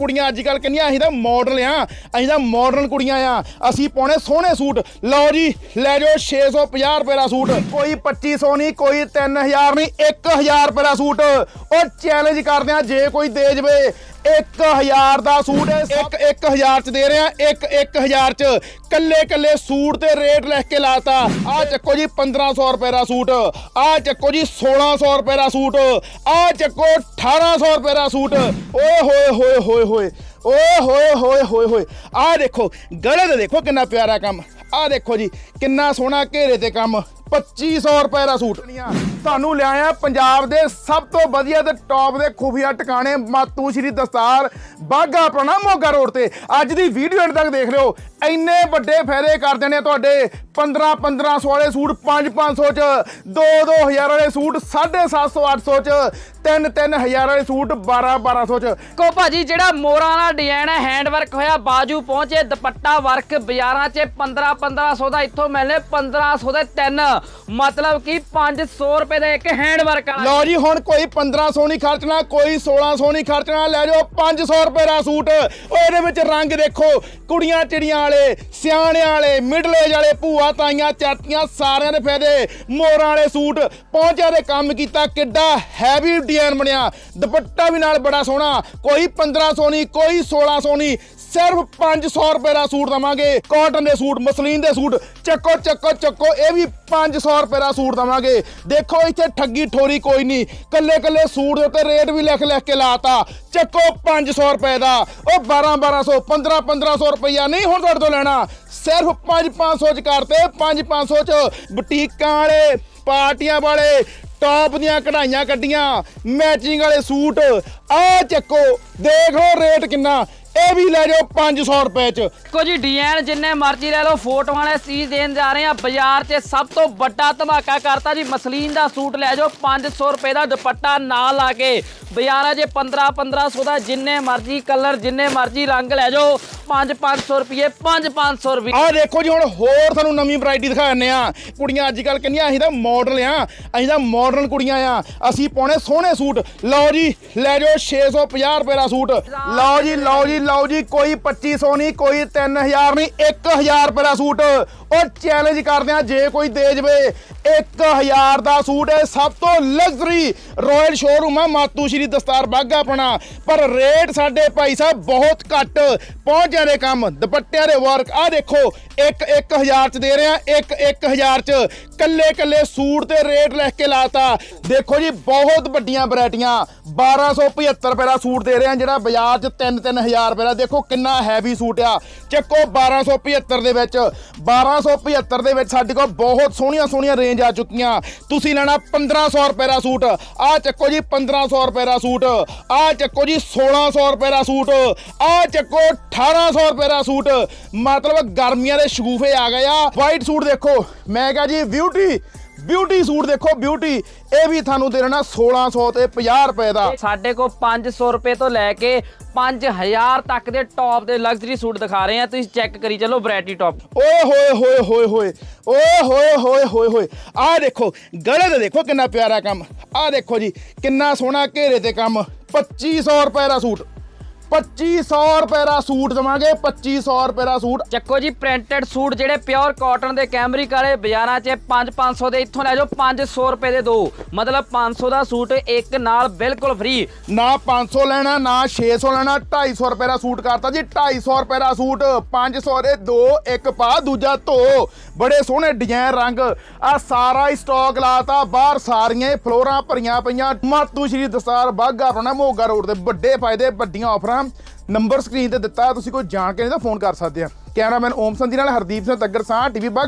ਕੁੜੀਆਂ ਅੱਜ ਕੱਲ ਕਹਿੰਦੀਆਂ ਅਸੀਂ ਤਾਂ ਮਾਡਲ ਆ, ਅਸੀਂ ਤਾਂ ਮਾਡਰਨ ਕੁੜੀਆਂ ਆ। ਅਸੀਂ ਪਾਉਣੇ ਸੋਹਣੇ ਸੂਟ। ਲਓ ਜੀ, ਲੈ ਜਾਓ 650 ਰੁਪਏ ਦਾ ਸੂਟ। ਕੋਈ 2500 ਨਹੀਂ, ਕੋਈ 3000 ਨਹੀਂ 1000 ਰੁਪਏ ਦਾ ਸੂਟ। ਉਹ ਚੈਲੰਜ ਕਰਦੇ ਆ, ਜੇ ਕੋਈ ਦੇ ਜਵੇ। 1000 ਦਾ ਸੂਟ ਇੱਕ 1000 ਚ ਦੇ ਰਿਹਾ ਆ ਇੱਕ 1000 ਚ। ਕੱਲੇ ਕੱਲੇ ਸੂਟ ਤੇ ਰੇਟ ਲਿਖ ਕੇ ਲਾਤਾ। ਆ ਚੱਕੋ ਜੀ 1500 ਰੁਪਏ ਦਾ ਸੂਟ। ਆ ਚੱਕੋ ਜੀ 1600 ਰੁਪਏ ਦਾ ਸੂਟ। ਆ ਚੱਕੋ 1800 ਰੁਪਏ ਦਾ ਸੂਟ। ਓਏ ਹੋਏ ਹੋਏ ਹੋਏ ਹੋਏ। ਓਏ ਹੋਏ ਹੋਏ ਹੋਏ ਹੋਏ। ਆ ਦੇਖੋ, ਗਲੇ ਤੇ ਦੇਖੋ ਕਿੰਨਾ ਪਿਆਰਾ ਕੰਮ। ਆ ਦੇਖੋ ਜੀ, ਕਿੰਨਾ ਸੋਹਣਾ ਘੇਰੇ ਤੇ ਕੰਮ। 2500 ਰੁਪਏ ਦਾ ਸੂਟ। ਤੁਹਾਨੂੰ ਲਿਆਇਆ ਪੰਜਾਬ ਦੇ ਸਭ ਤੋਂ ਵਧੀਆ ਤੇ ਟੌਪ ਦੇ ਖੂਫੀਆ ਟਿਕਾਣੇ ਮਾਤੂ ਸ਼੍ਰੀ ਦਸਤਾਰ ਬਾਗਾ ਆਪਣਾ ਮੋਗਾ ਰੋਡ ਤੇ। ਅੱਜ ਦੀ ਵੀਡੀਓ ਐਂਡ ਤੱਕ ਦੇਖ ਲਿਓ। ਇੰਨੇ ਵੱਡੇ ਫਾਇਦੇ ਕਰ ਦੇਣੇ ਤੁਹਾਡੇ। 15 1500 ਵਾਲੇ ਸੂਟ 5 500 ਚ 2 2000 ਵਾਲੇ ਸੂਟ 750 800 ਚ 3 3000 ਵਾਲੇ ਸੂਟ 12 1200 ਚ। ਕੋ ਭਾਜੀ, ਜਿਹੜਾ ਮੋਰਾਂ ਦਾ ਡਿਜ਼ਾਈਨ ਹੈ ਹੈਂਡ ਵਰਕ ਹੋਇਆ, ਬਾਜੂ ਪਹੁੰਚੇ, ਦੁਪੱਟਾ ਵਰਕ ਬਾਜ਼ਾਰਾਂ 'ਚ 15 1500 ਦਾ ਇੱਥੋਂ ਮਿਲਨੇ 1500 ਦੇ ਤਿੰਨ। ਮਤਲਬ ਕਿ 500 ਰੁਪਏ ਦਾ ਇੱਕ ਹੈਂਡ ਵਰਕ ਵਾਲਾ। ਲਓ ਜੀ, ਹੁਣ ਕੋਈ 1500 ਨਹੀਂ ਖਰਚਣਾ, ਕੋਈ 1600 ਨਹੀਂ ਖਰਚਣਾ, ਲੈ ਜਾਓ 500 ਰੁਪਏ ਦਾ ਸੂਟ। ਉਹ ਇਹਦੇ ਵਿੱਚ ਰੰਗ ਦੇਖੋ, ਕੁੜੀਆਂ ਚਿੜੀਆਂ ਵਾਲੇ ਸਿਆਣਿਆਂ ਵਾਲੇ ਮਿਡਲ ਏਜ ਵਾਲੇ, ਭੂਆ ਤਾਈਆਂ ਚਾਤੀਆਂ ਸਾਰਿਆਂ ਦੇ ਫਾਇਦੇ, ਮੋਰਾਂ ਵਾਲੇ ਸੂਟ। ਪਹੁੰਚਿਆ ਦੇ ਕੰਮ ਕੀਤਾ, ਕਿੱਡਾ ਹੈਵੀ ਡਿਜ਼ਾਈਨ ਬਣਿਆ। ਦੁਪੱਟਾ ਵੀ ਨਾਲ ਬੜਾ ਸੋਹਣਾ, ਕੋਈ 1500 ਨਹੀਂ, ਕੋਈ 1600 ਨਹੀਂ ਸਿਰਫ 500 ਰੁਪਏ ਦਾ ਸੂਟ ਦਵਾਂਗੇ। ਕਾਟਨ ਦੇ ਸੂਟ, ਮਸਲੀਨ ਦੇ ਸੂਟ, ਚੱਕੋ ਚੱਕੋ ਚੱਕੋ, ਇਹ ਵੀ 500 ਰੁਪਏ ਦਾ ਸੂਟ ਦਵਾਂਗੇ। ਦੇਖੋ, ਇੱਥੇ ਠੱਗੀ ਠੋਰੀ ਕੋਈ ਨਹੀਂ। ਕੱਲੇ ਕੱਲੇ ਸੂਟ ਦੇ ਉੱਤੇ ਰੇਟ ਵੀ ਲਿਖ ਲਿਖ ਕੇ ਲਾਤਾ। ਚੱਕੋ 500 ਰੁਪਏ ਦਾ। ਉਹ 12 1200 15 1500 ਰੁਪਈਆ ਨਹੀਂ ਹੁਣ ਤੁਹਾਡੇ ਤੋਂ ਲੈਣਾ। ਸਿਰਫ 5 500 ਚ ਕਰਤੇ 5 500 ਚ। ਬੁਟੀਕਾਂ ਵਾਲੇ, ਪਾਰਟੀਆਂ ਵਾਲੇ, ਟੌਪ ਦੀਆਂ ਕਢਾਈਆਂ ਕੱਢੀਆਂ। ਮੈਚਿੰਗ ਵਾਲੇ ਸੂਟ। ਆ ਚੱਕੋ, ਦੇਖ ਲਓ ਰੇਟ ਕਿੰਨਾ। ਇਹ ਵੀ ਲੈ ਜਾਓ 500 ਰੁਪਏ ਚ। ਕੋ ਜੀ ਡਿਜ਼ਾਈਨ ਜਿੰਨੇ ਮਰਜ਼ੀ ਲੈ ਲਓ ਫੋਟੋਆਂ ਵਾਲੇ ਚੀਜ਼ ਦੇਣ ਜਾ ਰਹੇ ਆ ਬਾਜ਼ਾਰ 'ਚ ਸਭ ਤੋਂ ਵੱਡਾ ਧਮਾਕਾ ਕਰਤਾ ਜੀ ਮਸਲੀਨ ਦਾ ਸੂਟ ਲੈ ਜਾਓ 500 ਰੁਪਏ ਦਾ ਦੁਪੱਟਾ ਨਾਲ ਲਾ ਕੇ। ਬਾਜ਼ਾਰਾਂ 'ਚ 15 1500 ਦਾ ਜਿੰਨੇ ਮਰਜ਼ੀ ਕਲਰ ਜਿੰਨੇ ਮਰਜ਼ੀ ਰੰਗ ਲੈ ਜਾਓ 5 500 ਰੁਪਏ 5 500 ਰੁਪਏ। ਆਹ ਦੇਖੋ ਜੀ ਹੁਣ ਹੋਰ ਤੁਹਾਨੂੰ ਨਵੀਂ ਵੈਰਾਈਟੀ ਦਿਖਾ ਦਿੰਨੇ ਆ। ਕੁੜੀਆਂ ਅੱਜ ਕੱਲ ਕਹਿੰਦੀਆਂ ਅਸੀਂ ਤਾਂ ਮਾਡਲ ਆ। ਅਸੀਂ ਤਾਂ ਮਾਡਰਨ ਕੁੜੀਆਂ ਆ। ਅਸੀਂ ਪਾਉਣੇ ਸੋਹਣੇ ਸੂਟ। ਲਓ ਜੀ ਲੈ ਜਾਓ 650 ਰੁਪਏ ਦਾ ਸੂਟ। ਲਓ ਜੀ ਲਓ ਜੀ ਲਓ ਜੀ, ਕੋਈ 2500 ਨਹੀਂ, ਕੋਈ 3000 ਨਹੀਂ 1000 ਰੁਪਏ ਦਾ ਸੂਟ। ਉਹ ਚੈਲੰਜ ਕਰਦੇ ਆ ਜੇ ਕੋਈ ਦੇ ਜਵੇ 1000 ਦਾ ਸੂਟ ਹੈ, ਸਭ ਤੋਂ ਲਗਜ਼ਰੀ ਰਾਇਲ ਸ਼ੋਰੂਮ ਆ, ਮਾਤੂ ਸ਼੍ਰੀ ਦਸਤਾਰ ਬਾਗਾ ਆਪਣਾ। ਪਰ ਰੇਟ ਸਾਡੇ ਭਾਈ ਸਾਹਿਬ ਬਹੁਤ ਘੱਟ ਪਹੁੰਚ ਜਾਂਦੇ ਕੰਮ, ਦੁਪੱਟਿਆਂ ਦੇ ਵਰਕ ਆ ਦੇਖੋ, ਇੱਕ 1000 ਚ ਦੇ ਰਹੇ ਆ ਇੱਕ 1000 ਚ। ਕੱਲੇ ਕੱਲੇ ਸੂਟ ਤੇ ਰੇਟ ਲਿਖ ਕੇ ਲਾਤਾ। ਦੇਖੋ ਜੀ, ਬਹੁਤ ਵੱਡੀਆਂ ਵੈਰਾਈਟੀਆਂ 1275 ਰੁਪਏ ਦਾ ਸੂਟ ਦੇ ਰਹੇ ਆ ਜਿਹੜਾ ਬਾਜ਼ਾਰ 'ਚ 3-3000 ਰੁਪਏ ਦਾ। ਦੇਖੋ ਕਿੰਨਾ ਹੈਵੀ ਸੂਟ ਆ। ਚੱਕੋ 1275 ਦੇ ਵਿੱਚ। 1275 ਦੇ ਵਿੱਚ ਸਾਡੇ ਕੋਲ ਬਹੁਤ ਸੋਹਣੀਆਂ ਸੋਹਣੀਆਂ ਰੇਂਜ ਆ ਚੁੱਕੀਆਂ। ਤੁਸੀਂ ਲੈਣਾ 1500 ਰੁਪਏ ਦਾ ਸੂਟ ਆ ਚੱਕੋ ਜੀ 1500 ਰੁਪਏ ਦਾ ਸੂਟ ਆ ਚੱਕੋ ਜੀ 1600 ਰੁਪਏ ਦਾ ਸੂਟ ਆ ਚੱਕੋ 1800 ਰੁਪਏ ਦਾ ਸੂਟ ਮਤਲਬ ਗਰਮੀਆਂ ਦੇ ਸ਼ਗੂਫੇ ਆ ਗਏ ਆ। ਵਾਈਟ ਸੂਟ ਦੇਖੋ। ਮੈਂ ਕਹਾਂ ਜੀ ਬਿਊਟੀ ਬਿਊਟੀ ਸੂਟ ਦੇਖੋ ਬਿਊਟੀ। ਇਹ ਵੀ ਤੁਹਾਨੂੰ ਦੇ ਦੇਣਾ 1600 ਤੇ 50 ਰੁਪਏ ਦਾ। ਸਾਡੇ ਕੋਲ 500 ਰੁਪਏ ਤੋਂ ਲੈ ਕੇ 5000 ਤੱਕ ਦੇ ਟੌਪ ਦੇ ਲਗਜ਼ਰੀ ਸੂਟ ਦਿਖਾ ਰਹੇ ਆ। ਤੁਸੀਂ ਚੈੱਕ ਕਰੀ ਚੱਲੋ ਵੈਰਾਈਟੀ ਟੌਪ ਓਏ ਹੋਏ ਹੋਏ ਹੋਏ ਹੋਏ। ਓਏ ਹੋਏ ਹੋਏ ਹੋਏ ਹੋਏ। ਆਹ ਦੇਖੋ ਗਲੇ ਤੇ ਦੇਖੋ ਕਿੰਨਾ ਪਿਆਰਾ ਕੰਮ। ਆਹ ਦੇਖੋ ਜੀ ਕਿੰਨਾ ਸੋਹਣਾ ਘੇਰੇ ਤੇ ਕੰਮ। 2500 ਰੁਪਏ ਦਾ ਸੂਟ। 2500 ਰੁਪਏ ਦਾ ਸੂਟ ਦਵਾਂਗੇ 2500 ਰੁਪਏ ਦਾ ਸੂਟ। ਚੱਕੋ ਜੀ ਪ੍ਰਿੰਟਡ ਸੂਟ ਜਿਹੜੇ ਪਿਓਰ ਕਾਟਨ ਦੇ ਕੈਮਰਿਕ ਵਾਲੇ ਬਾਜ਼ਾਰਾਂ 'ਚ 5-500 ਦੇ ਇੱਥੋਂ ਲੈ ਜਾਓ 500 ਰੁਪਏ ਦੇ ਦੋ। ਮਤਲਬ 500 ਦਾ ਸੂਟ ਇੱਕ ਨਾਲ ਬਿਲਕੁਲ ਫ੍ਰੀ ਨਾ 500 ਲੈਣਾ ਨਾ 600 ਲੈਣਾ 250 ਰੁਪਏ ਦਾ ਸੂਟ ਕਰਤਾ ਜੀ 250 ਰੁਪਏ ਦਾ ਸੂਟ 500 ਦੇ ਦੋ ਇੱਕ ਪਾ ਦੂਜਾ ਧੋ। ਬੜੇ ਸੋਹਣੇ ਡਿਜ਼ਾਈਨ ਰੰਗ। ਆ ਸਾਰਾ ਹੀ ਸਟਾਕ ਲਾਤਾ ਬਾਹਰ ਸਾਰੀਆਂ ਫਲੋਰਾਂ ਭਰੀਆਂ ਪਈਆਂ। ਮਾਤੂ ਸ਼੍ਰੀ ਦਸਤਾਰ ਬਾਗਾ ਆਪਣਾ ਮੋਗਾ ਰੋਡ ਤੇ ਵੱਡੇ ਫਾਇਦੇ ਵੱਡੀਆਂ ਆਫਰਾਂ ਨੰਬਰ ਸਕਰੀਨ ਤੇ ਦਿੱਤਾ, ਤੁਸੀਂ ਕੋਈ ਜਾਣ ਕੇ ਨਹੀਂ ਤਾਂ ਫੋਨ ਕਰ ਸਕਦੇ ਆ। ਕੈਮਰਾਮੈਨ ਓਮ ਸੰਧੀ ਨਾਲ ਹਰਦੀਪ ਸਿੰਘ ਤੱਗਰ ਸਾਹ ਟੀਵੀ